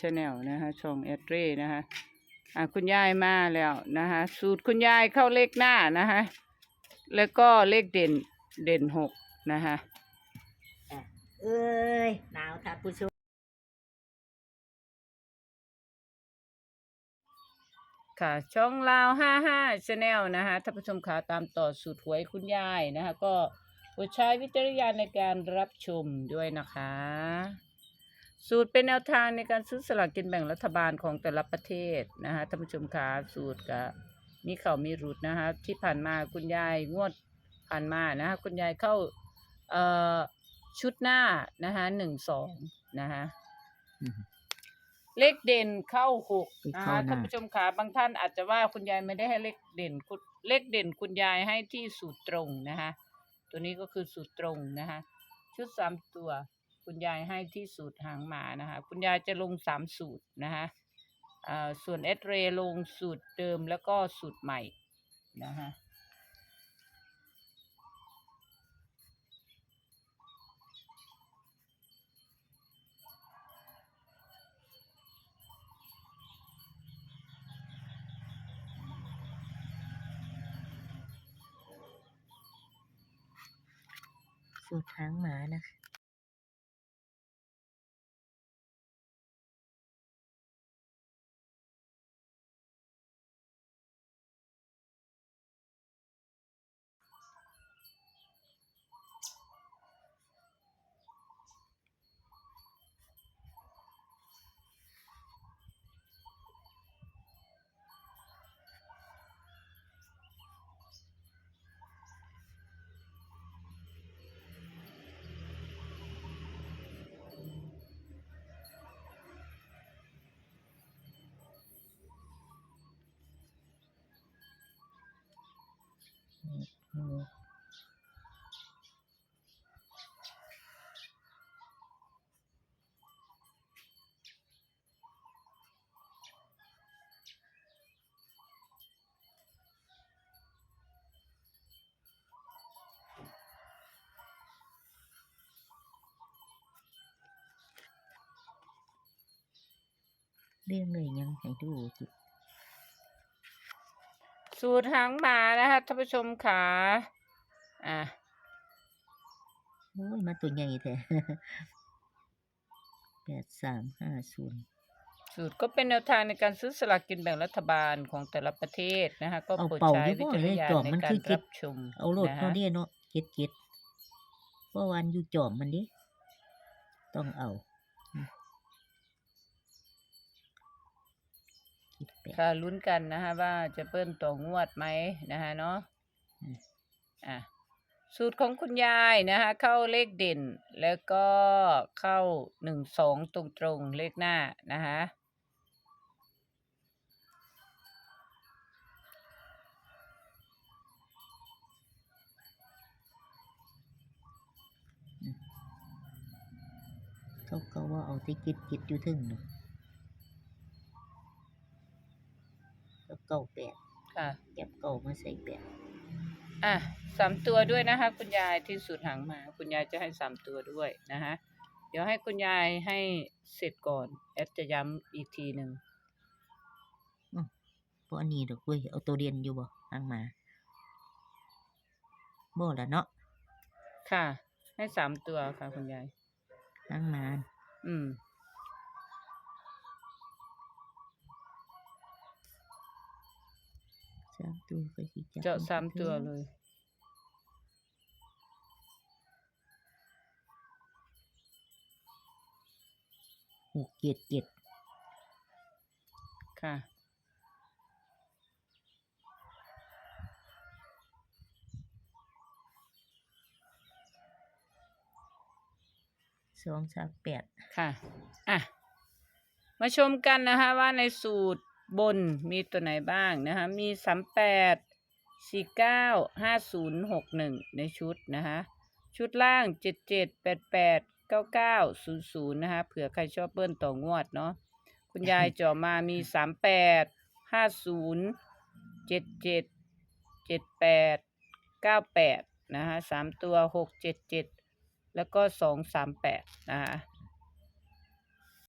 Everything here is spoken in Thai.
ชาแนลนะคะช่องแอดเร่นะคะอ่าคุณยายมาแล้วนะคะสูตรคุณยายเข้าเลขหน้านะคะแล้วก็เลขเด่นเด่นหกนะคะเอ้ยหนาวท่านผู้ชมค่ะ ช่องลาวห้าห้าชาแนลนะคะท่านผู้ชมขาตามต่อสูตรหวยคุณยายนะคะ ก็โปรดใช้วิจารณญาณในการรับชมด้วยนะคะ สูตรเป็นแนวทางในการซื้อสลากกินแบ่งรัฐบาลของแต่ละประเทศนะคะท่านผู้ชมขาสูตรก็มีเข่ามีรุดนะคะที่ผ่านมาคุณยายงวดผ่านมานะคะคุณยายเข้าเอ่อชุดหน้านะคะหนึ่งสองนะคะเลขเด่นเข้าหกนะเข้าคะหน้า ท่านผู้ชมขาบางท่านอาจจะว่าคุณยายไม่ได้ให้เลขเด่นคุณเลขเด่นคุณยายให้ที่สูตรตรงนะคะตัวนี้ก็คือสูตรตรงนะคะชุดสามตัว คุณยายให้ที่สูตรหางหมานะคะคุณยายจะลงสามสูตรนะคะอ่าส่วนเอสเรลงสูตรเดิมแล้วก็สูตรใหม่นะคะสูตรหางหมานะอืม เรื่องเลยยังให้ดูจิ สูตรหางหมานะคะท่านผู้ชมขาอะโอ้ยมาตัวใหญ่แท้แปดสามห้าศูนย์สูตรก็เป็นแนวทางในการซื้อสลากกินแบ่งรัฐบาลของแต่ละประเทศนะคะก็เอาโปรดเป่าใช้อยู่วิบ่จารณญาณเลยจอมในมันการคือคิดรับชมเอาโลดนะเขาคะเดียเนาะเจ็ดเจ็ดเพราะวันอยู่จอมมันดิต้องเอาอืม คิดแปดค่ะลุ้นกันนะคะว่าจะเปิ้ลต่องวดไหมนะคะเนาะอืมอะสูตรของคุณยายนะคะเข้าเลขเด่น แล้วก็เข้าหนึ่งสองตรงๆเลขหน้านะคะเขาก็ว่าเอาที่คิดคิดอยู่ถึงเนาะแล้ว เก่าแปดค่ะเก็บเก่ามาใส่แปดอะสามตัวด้วยนะคะ คุณยายที่สูตรหางหมา คุณยายจะให้สามตัวด้วยนะคะเดี๋ยวให้คุณยายให้เสร็จก่อน แอดจะย้ำอีกทีหนึ่งเพราะอันนี้ดอกเว้ยเอาตัวเรียนอยู่บ่หางหมาบ่ละเนาะค่ะ ให้สามตัวค่ะ คุณยายหางหมา อืมามตัวก็สิจับเจาะสามตัวเลย หกเจ็ดเจ็ดค่ะ สองสามแปดค่ะ อะ มาชมกันนะคะว่าในสูตร บนมีตัวไหนบ้างนะคะ มีสามแปดสี่เก้าห้าศูนย์หกหนึ่งในชุดนะคะ ชุดล่างเจ็ดเจ็ดแปดแปดเก้าเก้าศูนย์ศูนย์นะคะเผื่อใครชอบเบิ้ลต่องวดเนาะคุณยายจ่อมามีสามแปดห้าศูนย์เจ็ดเจ็ดเจ็ดแปดเก้าแปดนะคะสามตัวหกเจ็ดเจ็ดแล้วก็สองสามแปดนะคะ